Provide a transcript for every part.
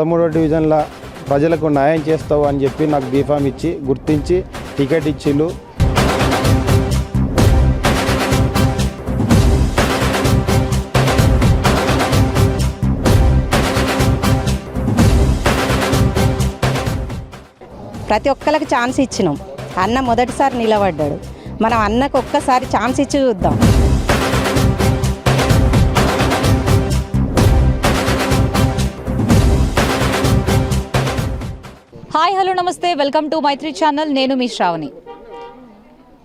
పదమూడో డివిజన్ల ప్రజలకు న్యాయం చేస్తావు అని చెప్పి నాకు బీఫామ్ ఇచ్చి గుర్తించి టికెట్ ఇచ్చిళ్ళు. ప్రతి ఒక్కరికి ఛాన్స్ ఇచ్చినాం. అన్న మొదటిసారి నిలబడ్డాడు. మనం అన్నకు ఒక్కసారి ఛాన్స్ ఇచ్చి చూద్దాం. నమస్తే వెల్కమ్ టు మైత్రి ఛానల్. నేను మీ శ్రావణి.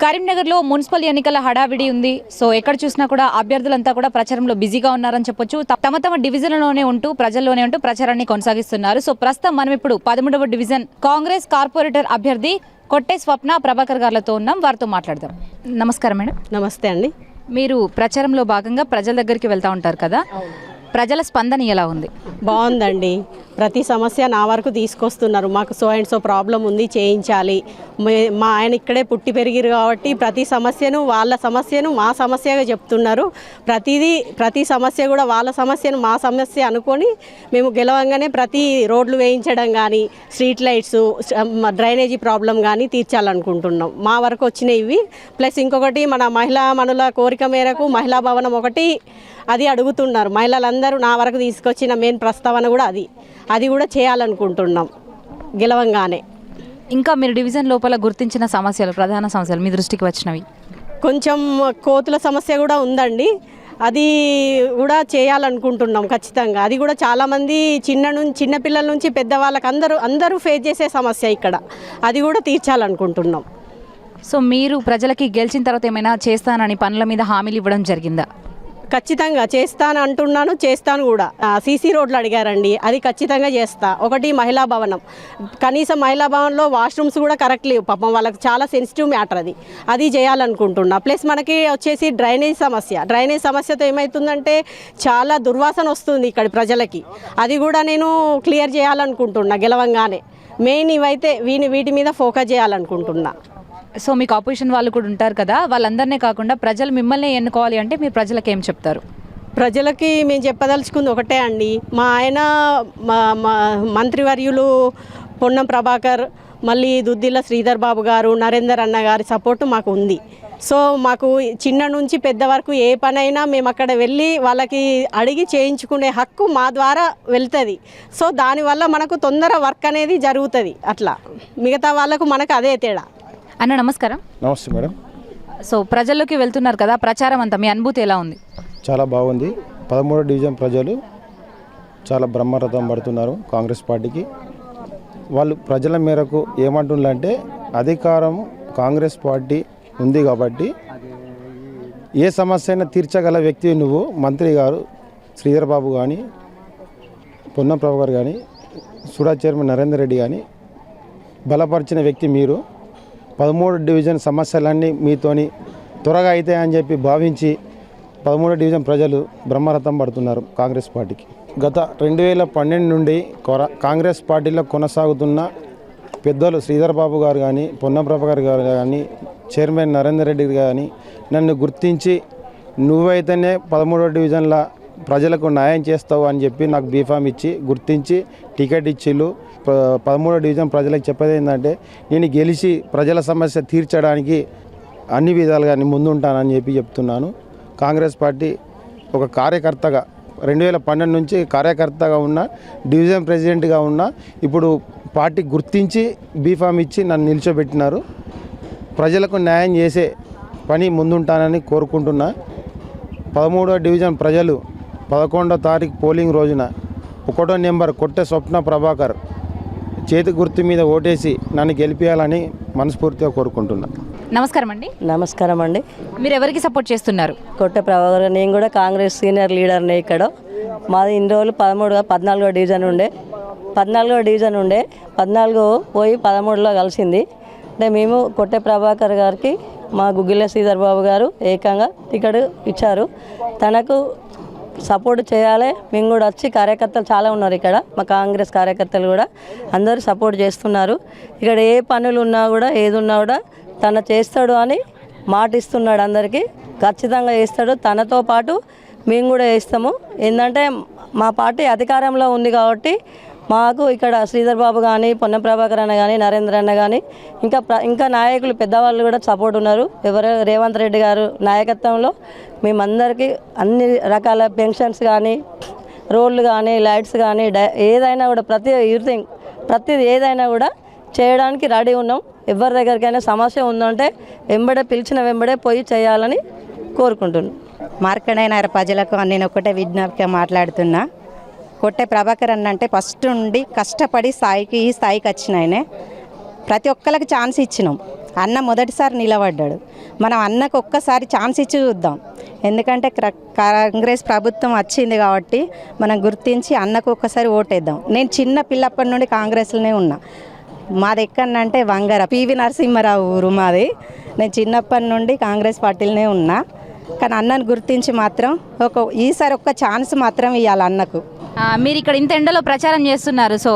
కరీంనగర్లో మున్సిపల్ ఎన్నికల హడావిడి ఉంది. సో ఎక్కడ చూసినా కూడా అభ్యర్థులంతా కూడా ప్రచారంలో బిజీగా ఉన్నారని చెప్పొచ్చు. తమ తమ డివిజన్లోనే ఉంటూ ప్రజల్లోనే ఉంటూ ప్రచారాన్ని కొనసాగిస్తున్నారు. సో ప్రస్తుతం మనం ఇప్పుడు పదమూడవ డివిజన్ కాంగ్రెస్ కార్పొరేటర్ అభ్యర్థి కొట్టే స్వప్న ప్రభాకర్ గారితో ఉన్నాం. వారితో మాట్లాడదాం. నమస్కారం మేడం. నమస్తే అండి. మీరు ప్రచారంలో భాగంగా ప్రజల దగ్గరికి వెళ్తూ ఉంటారు కదా? ప్రజల స్పందన ఎలా ఉంది? బాగుందండి. ప్రతి సమస్య నా వరకు తీసుకొస్తున్నారు. మాకు సో అండ్ సో ప్రాబ్లం ఉంది చేయించాలి. మా ఆయన ఇక్కడే పుట్టి పెరిగిరు కాబట్టి ప్రతి సమస్యను వాళ్ళ సమస్యను మా సమస్యగా చెప్తున్నారు. ప్రతిదీ ప్రతి సమస్య కూడా వాళ్ళ సమస్యను మా సమస్య అనుకొని మేము గెలవంగానే ప్రతి రోడ్లు వేయించడం కానీ స్ట్రీట్ లైట్స్ డ్రైనేజీ ప్రాబ్లం కానీ తీర్చాలనుకుంటున్నాం. మా వరకు వచ్చినాయి ఇవి ప్లస్ ఇంకొకటి మన మహిళా మనుల కోరిక మేరకు మహిళా భవనం ఒకటి అది అడుగుతున్నారు. మహిళలందరూ నా వరకు తీసుకొచ్చిన మెయిన్ ప్రస్తావన కూడా అది. అది కూడా చేయాలనుకుంటున్నాం. గెలవంగానే. ఇంకా మీరు డివిజన్ లోపల గుర్తించిన సమస్యలు ప్రధాన సమస్యలు మీ దృష్టికి వచ్చినవి? కొంచెం కోతుల సమస్య కూడా ఉందండి. అది కూడా చేయాలనుకుంటున్నాం ఖచ్చితంగా. అది కూడా చాలామంది చిన్న నుంచి చిన్నపిల్లల నుంచి పెద్దవాళ్ళకి అందరూ అందరూ ఫేస్ చేసే సమస్య ఇక్కడ. అది కూడా తీర్చాలనుకుంటున్నాం. సో మీరు ప్రజలకి గెలిచిన తర్వాత ఏమైనా చేస్తానని పనుల మీద హామీలు ఇవ్వడం జరిగిందా? ఖచ్చితంగా చేస్తాను అంటున్నాను చేస్తాను కూడా. సీసీ రోడ్లు అడిగారండి. అది ఖచ్చితంగా చేస్తా. ఒకటి మహిళా భవనం. కనీసం మహిళా భవన్లో వాష్రూమ్స్ కూడా కరెక్ట్ లేవు. పాపం వాళ్ళకి చాలా సెన్సిటివ్ మ్యాటర్ అది. అది చేయాలనుకుంటున్నా. ప్లస్ మనకి వచ్చేసి డ్రైనేజ్ సమస్య. డ్రైనేజ్ సమస్యతో ఏమవుతుందంటే చాలా దుర్వాసన వస్తుంది ఇక్కడ ప్రజలకి. అది కూడా నేను క్లియర్ చేయాలనుకుంటున్నా గెలవంగానే. మెయిన్ ఇవైతే వీని వీటి మీద ఫోకస్ చేయాలనుకుంటున్నా. సో మీకు ఆపోజిషన్ వాళ్ళు కూడా ఉంటారు కదా వాళ్ళందరినీ కాకుండా ప్రజలు మిమ్మల్ని ఎన్నుకోవాలి అంటే మీరు ప్రజలకు ఏం చెప్తారు? ప్రజలకి మేము చెప్పదలుచుకుంది ఒకటే అండి. మా ఆయన మా మంత్రివర్యులు పొన్నం ప్రభాకర్ మళ్ళీ దుద్దిల్ల శ్రీధర్ బాబు గారు నరేందర్ అన్న గారి సపోర్టు మాకు ఉంది. సో మాకు చిన్న నుంచి పెద్ద వరకు ఏ పనైనా మేము అక్కడ వెళ్ళి వాళ్ళకి అడిగి చేయించుకునే హక్కు మా ద్వారా వెళ్తుంది. సో దానివల్ల మనకు తొందర వర్క్ అనేది జరుగుతుంది అట్లా. మిగతా వాళ్ళకు మనకు అదే తేడా. అన్న నమస్కారం. నమస్తే మేడం. సో ప్రజల్లోకి వెళ్తున్నారు కదా ప్రచారం అంతా మీ అనుభూతి ఎలా ఉంది? చాలా బాగుంది. పదమూడో డివిజన్ ప్రజలు చాలా బ్రహ్మరథం పడుతున్నారు కాంగ్రెస్ పార్టీకి. వాళ్ళు ప్రజల మేరకు ఏమంటుందంటే అధికారం కాంగ్రెస్ పార్టీ ఉంది కాబట్టి ఏ సమస్య అయినా తీర్చగల వ్యక్తి నువ్వు మంత్రి గారు శ్రీధర్ బాబు కానీ పొన్నం ప్రభు గారు కానీ సుడా చైర్మన్ నరేందర్ రెడ్డి కానీ బలపరిచిన వ్యక్తి మీరు. పదమూడు డివిజన్ సమస్యలన్నీ మీతోని త్వరగా అవుతాయని చెప్పి భావించి పదమూడు డివిజన్ ప్రజలు బ్రహ్మరథం పడుతున్నారు కాంగ్రెస్ పార్టీకి. గత రెండు వేల పన్నెండు నుండి కొర- కాంగ్రెస్ పార్టీలో కొనసాగుతున్న పెద్దలు శ్రీధర్ బాబు గారు కానీ పొన్నంప్రభకర్ గారు కానీ చైర్మన్ నరేందర్ రెడ్డి కానీ నన్ను గుర్తించి నువ్వైతేనే పదమూడో డివిజన్ల ప్రజలకు న్యాయం చేస్తావు అని చెప్పి నాకు బీఫామ్ ఇచ్చి గుర్తించి టికెట్ ఇచ్చిళ్ళు. ప- పదమూడో డివిజన్ ప్రజలకు చెప్పేది ఏంటంటే నేను గెలిచి ప్రజల సమస్య తీర్చడానికి అన్ని విధాలుగా ముందుంటానని చెప్పి చెప్తున్నాను. కాంగ్రెస్ పార్టీ ఒక కార్యకర్తగా రెండు వేల పన్నెండు నుంచి కార్యకర్తగా ఉన్న డివిజన్ ప్రెసిడెంట్గా ఉన్న ఇప్పుడు పార్టీ గుర్తించి బీఫామ్ ఇచ్చి నన్ను నిల్చోబెట్టినారు. ప్రజలకు న్యాయం చేసే పని ముందుంటానని కోరుకుంటున్నా. పదమూడో డివిజన్ ప్రజలు పదకొండో తారీఖు పోలింగ్ రోజున ఒకటో నెంబర్ కొట్టె స్వప్న ప్రభాకర్ చేతి గుర్తు మీద ఓటేసి నన్ను గెలిపించాలని మనస్ఫూర్తిగా కోరుకుంటున్నా. నమస్కారం అండి. నమస్కారం అండి. మీరు ఎవరికి సపోర్ట్ చేస్తున్నారు? కొట్ట ప్రభాకర్ నేను కూడా కాంగ్రెస్ సీనియర్ లీడర్ని ఇక్కడ. మాది ఇన్ని రోజులు పదమూడుగా పద్నాలుగో డివిజన్ ఉండే. పద్నాలుగో డివిజన్ ఉండే. పద్నాలుగో పోయి పదమూడులో కలిసింది. అంటే మేము కొట్టె ప్రభాకర్ గారికి మా గుగ్గిల శ్రీధర్ బాబు గారు ఏకంగా టికెట్ ఇచ్చారు. తనకు సపోర్ట్ చేయాలి. మేము కూడా వచ్చి కార్యకర్తలు చాలా ఉన్నారు ఇక్కడ. మా కాంగ్రెస్ కార్యకర్తలు కూడా అందరూ సపోర్ట్ చేస్తున్నారు. ఇక్కడ ఏ పనులు ఉన్నా కూడా ఏది ఉన్నా కూడా తన చేస్తాడు అని మాట ఇస్తున్నాడు అందరికీ. ఖచ్చితంగా చేస్తాడు. తనతో పాటు మేము కూడా వేస్తాము ఏంటంటే మా పార్టీ అధికారంలో ఉంది కాబట్టి మాకు ఇక్కడ శ్రీధర్ బాబు కానీ పొన్నం ప్రభాకర్ అన్న కానీ నరేంద్ర అన్న కానీ ఇంకా ఇంకా నాయకులు పెద్దవాళ్ళు కూడా సపోర్ట్ ఉన్నారు. ఎవరు? రేవంత్ రెడ్డి గారు నాయకత్వంలో మేమందరికీ అన్ని రకాల పెన్షన్స్ కానీ రోడ్లు కానీ లైట్స్ కానీ డై- ఏదైనా కూడా ప్రతి ఎవ్రీథింగ్ ప్రతిది ఏదైనా కూడా చేయడానికి రెడీ ఉన్నాం. ఎవరి దగ్గరికైనా సమస్య ఉందంటే వెంబడే పిలిచిన వెంబడే పోయి చేయాలని కోరుకుంటున్నాం. మార్కండైన ప్రజలకు నేను ఒకటే విజ్ఞాపిక మాట్లాడుతున్నా. కొట్టే ప్రభాకర్ అన్న అంటే ఫస్ట్ నుండి కష్టపడి స్థాయికి ఈ స్థాయికి వచ్చిన ఆయనే. ప్రతి ఒక్కరికి ఛాన్స్ ఇచ్చినాం. అన్న మొదటిసారి నిలబడ్డాడు. మనం అన్నకు ఒక్కసారి ఛాన్స్ ఇచ్చి చూద్దాం. ఎందుకంటే క్ర- కాంగ్రెస్ ప్రభుత్వం వచ్చింది కాబట్టి మనం గుర్తించి అన్నకు ఒక్కసారి ఓటేద్దాం. నేను చిన్న పిల్లప్పటి నుండి కాంగ్రెస్లోనే ఉన్నా. మాది ఎక్కడంటే వంగర పివి నరసింహారావు ఊరు మాది. నేను చిన్నప్పటి నుండి కాంగ్రెస్ పార్టీలోనే ఉన్నా. కానీ అన్నను గుర్తించి మాత్రం ఒక ఈసారి ఒక్క ఛాన్స్ మాత్రం ఇవ్వాలి అన్నకు. మీరు ఇక్కడ ఇంత ఎండలో ప్రచారం చేస్తున్నారు సో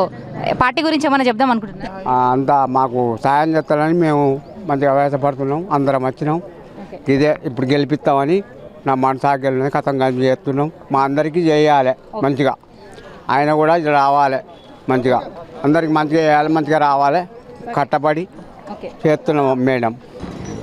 పార్టీ గురించి ఏమైనా చెప్దాం అనుకుంటున్నారు? ఆ, అంతా మాకు సాయం చేస్తారని మేము మంచిగా వేసపడుతున్నాం అందరం వచ్చినాం. ఇదే ఇప్పుడు గెలిపిస్తామని నా మనసాగెళ్ళని కథం కలిసి చేస్తున్నాం. మా అందరికీ చేయాలి మంచిగా. ఆయన కూడా ఇది రావాలి మంచిగా. అందరికి మంచిగా చేయాలి మంచిగా రావాలి కట్టబడి చేస్తున్నాం మేడం.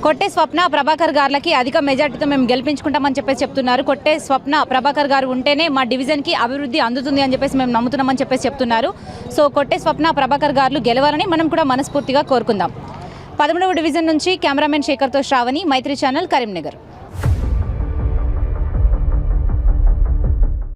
కొట్టే స్వప్న ప్రభాకర్ గారులకి అధిక మెజార్టీతో మేము గెలిపించుకుంటామని చెప్పేసి చెప్తున్నారు. కొట్టే స్వప్న ప్రభాకర్ గారు ఉంటేనే మా డివిజన్కి అభివృద్ధి అందుతుంది అని చెప్పేసి మేము నమ్ముతున్నామని చెప్పేసి చెప్తున్నారు. సో కొట్టే స్వప్న ప్రభాకర్ గారు గెలవాలని మనం కూడా మనస్ఫూర్తిగా కోరుకుందాం. పదమూడవ డివిజన్ నుంచి కెమెరామెన్ శేఖర్తో శ్రావణి మైత్రి ఛానల్ కరీంనగర్.